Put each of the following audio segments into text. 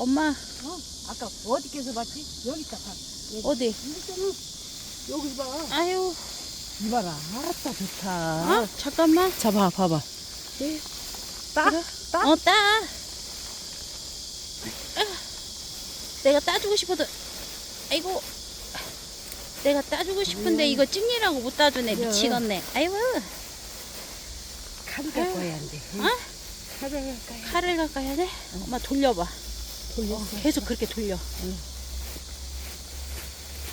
엄마 어? 아까 어디께서 봤지? 여기 있다. 봐. 여기. 어디? 여기 봐. 아유 이봐라. 알았다. 좋다. 아 잠깐만 자, 봐, 봐봐. 따? 그래? 따? 어 따. 아, 내가 따주고 싶어도 아이고 내가 따주고 싶은데 아유. 이거 찍니라고 못 따주네 그래. 미치겠네 아이고 칼 갖고 와야 안 돼. 어? 칼을 와야 칼을 가까야 돼? 엄마 돌려봐 돌렸어. 어, 계속 그렇게 돌려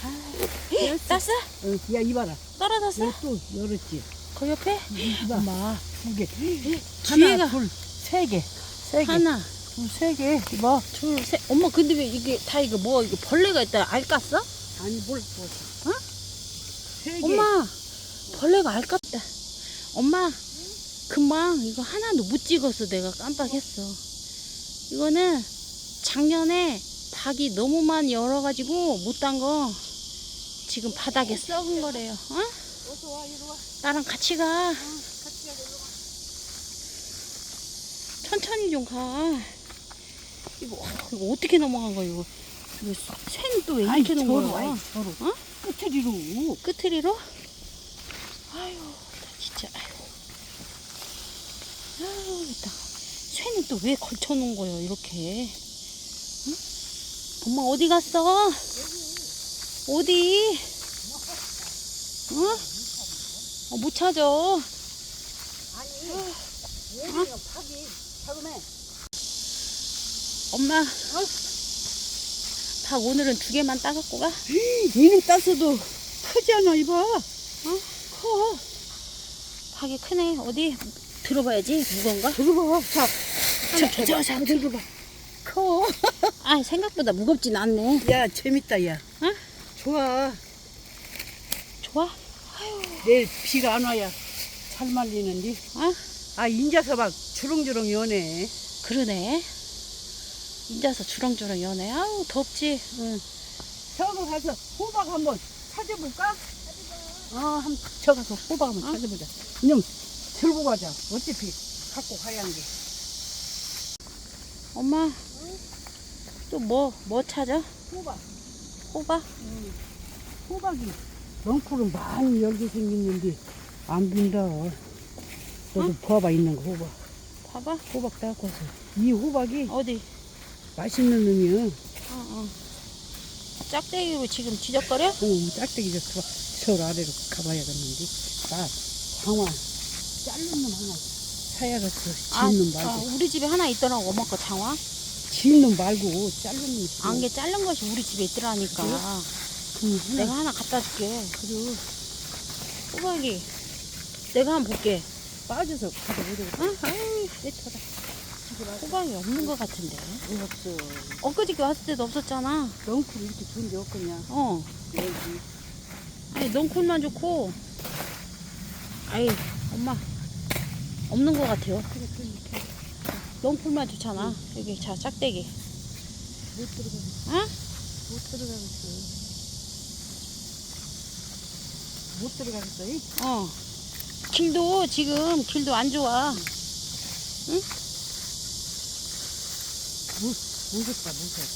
아, 땄어? 어, 야, 이봐라. 떨어졌어? 또 열었지. 그 옆에? 이봐. 엄마 두 개. 하나, 둘, 세 개. 세 개. 하나 둘, 세 개. 이봐. 둘셋 엄마 근데 왜 이게 다 이거 뭐 이거 벌레가 있다 알 깠어? 아니, 뭘, 뭘. 어? 세 개. 엄마 벌레가 알 깠다 엄마 금방 이거 하나도 못 찍었어 내가 깜빡했어 이거는 작년에 닭이 너무 많이 열어가지고 못 딴 거 지금 바닥에 썩은 거래요 어? 어서 와, 이리 와. 나랑 같이 가 같이 가, 이리 와. 천천히 좀 가. 이거, 이거 어떻게 넘어간 거야, 이거? 이거 새는 또왜 이렇게 저로, 거야? 아이, 저로. 어? 끝으리로. 끝트리로? 아유, 나 진짜, 아유. 아유, 나. 새는 또 왜 걸쳐놓은 거예요, 이렇게? 응? 엄마 어디 갔어? 어디? 어? 어, 못 찾아. 아니, 오히려 파기. 자그매. 엄마. 닭 오늘은 두 개만 따갖고 가? 이는 따서도 크잖아, 이봐. 어? 커. 닭이 크네. 어디? 들어봐야지. 무거운가? 들어봐. 자, 자, 자, 자, 들어봐. 커. 아, 생각보다 무겁진 않네. 야, 재밌다, 야. 응? 좋아. 좋아? 내일 비가 안 와야 잘 말리는데. 어? 아, 인자서 막 주렁주렁 연해. 그러네. 인자서 주렁주렁 연해. 아우, 덥지? 응. 저거 가서 호박 한번 찾아볼까? 어, 한번 저 가서 호박 한번 어? 찾아보자. 그냥 들고 가자. 어차피 갖고 가야 하는 게. 엄마. 또 뭐, 뭐 찾아? 호박. 호박? 응. 호박이 넝쿨은 많이 열게 생겼는데 안 빈다. 너도 봐봐 있는 거 호박. 봐봐. 호박 따고 와서. 이 호박이 어디? 맛있는 놈이야. 어, 어. 짝대기로 지금 지적거려? 어, 짝대기 저, 저, 저 아래로 가봐야겠는데. 나 장화 자른 놈 하나 사야겠어. 아, 지은 놈 말고. 아, 우리 집에 하나 있더라고, 엄마 거 장화. 지은 놈 말고 자른 놈 있어. 안개 자른 것이 우리 집에 있더라니까. 그래? 응, 하나 내가 하나 갖다 줄게. 그래. 호박이. 내가 한번 볼게. 빠져서 가져오려고. 응? 아이, 떼쳐라. 호박이 없는 것 같은데. 왜 없어? 엊그저께 왔을 때도 없었잖아. 넝쿨 이렇게 좋은 게 없겠냐. 어. 여기. 아니, 넝쿨만 좋고. 아이, 엄마. 없는 것 같아요. 그래, 그래. 넝쿨만 좋잖아. 여기, 자, 짝대기. 못 들어가겠어. 응? 못 들어가겠어. 못 들어가겠어. 이? 어. 길도, 지금, 길도 안 좋아. 무, 무섭다, 무서워.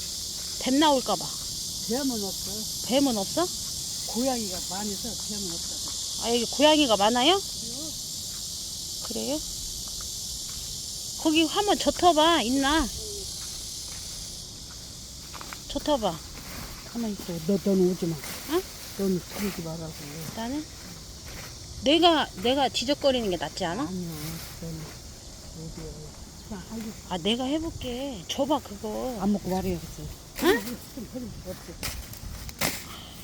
뱀 나올까봐. 뱀은 없어. 뱀은 없어? 고양이가 많아서 뱀은 없다. 아, 여기 고양이가 많아요? 그래요? 거기 한번 젖어봐. 있나? 젖어봐. 가만히 있어. 너, 너는 오지 마. 응? 너는 들지 말라고. 나는 내가 내가 지적거리는 게 낫지 않아? 아니야. 너는 어디야. 아 내가 해볼게. 줘봐 그거. 안 먹고 말해야겠어. 응? 없어.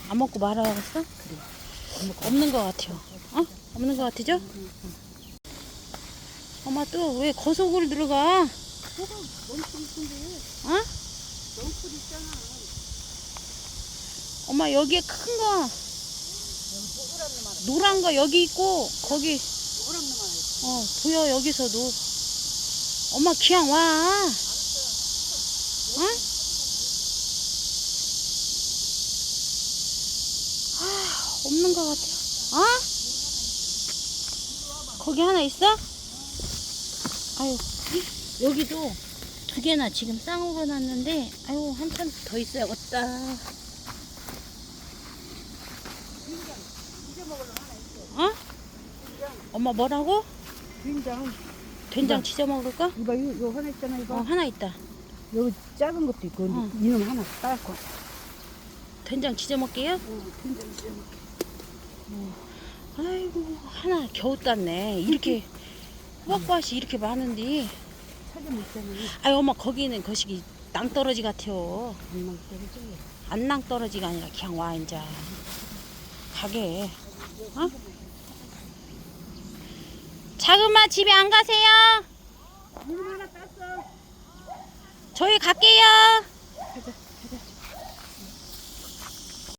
안 먹고 말아야겠어? 안 먹고. 없는 것 같아요. 어? 없는 것 같으죠? 엄마 또 왜 거속으로 들어가? 어? 넝쿨 있잖아. 엄마 여기에 큰 거, 노란 거 여기 있고 거기. 어 보여 여기서도. 엄마 기왕 와. 응? 아 없는 것 같아. 어? 거기 하나 있어? 아유 여기도 두 개나 지금 쌍으로 놨는데 한칸더 있어야겠다. 어? 엄마 뭐라고? 된장. 된장 치져 먹을까? 이봐, 요, 요 하나 있잖아, 이거. 어, 하나 있다. 여기 작은 것도 있고, 어. 이놈 하나 따고. 된장 치져 먹게요? 어, 된장 있어. 아이고, 하나 겨우 땄네. 이렇게, 호박밭이 이렇게 많은데. 아이, 엄마, 거기는 거시기 낭떠러지 같아요. 금방 떨어져. 안 낭떠러지가 아니라 그냥 와, 이제. 가게. 어? 작은마 집에 안 가세요? 하나 땄어. 저희 갈게요.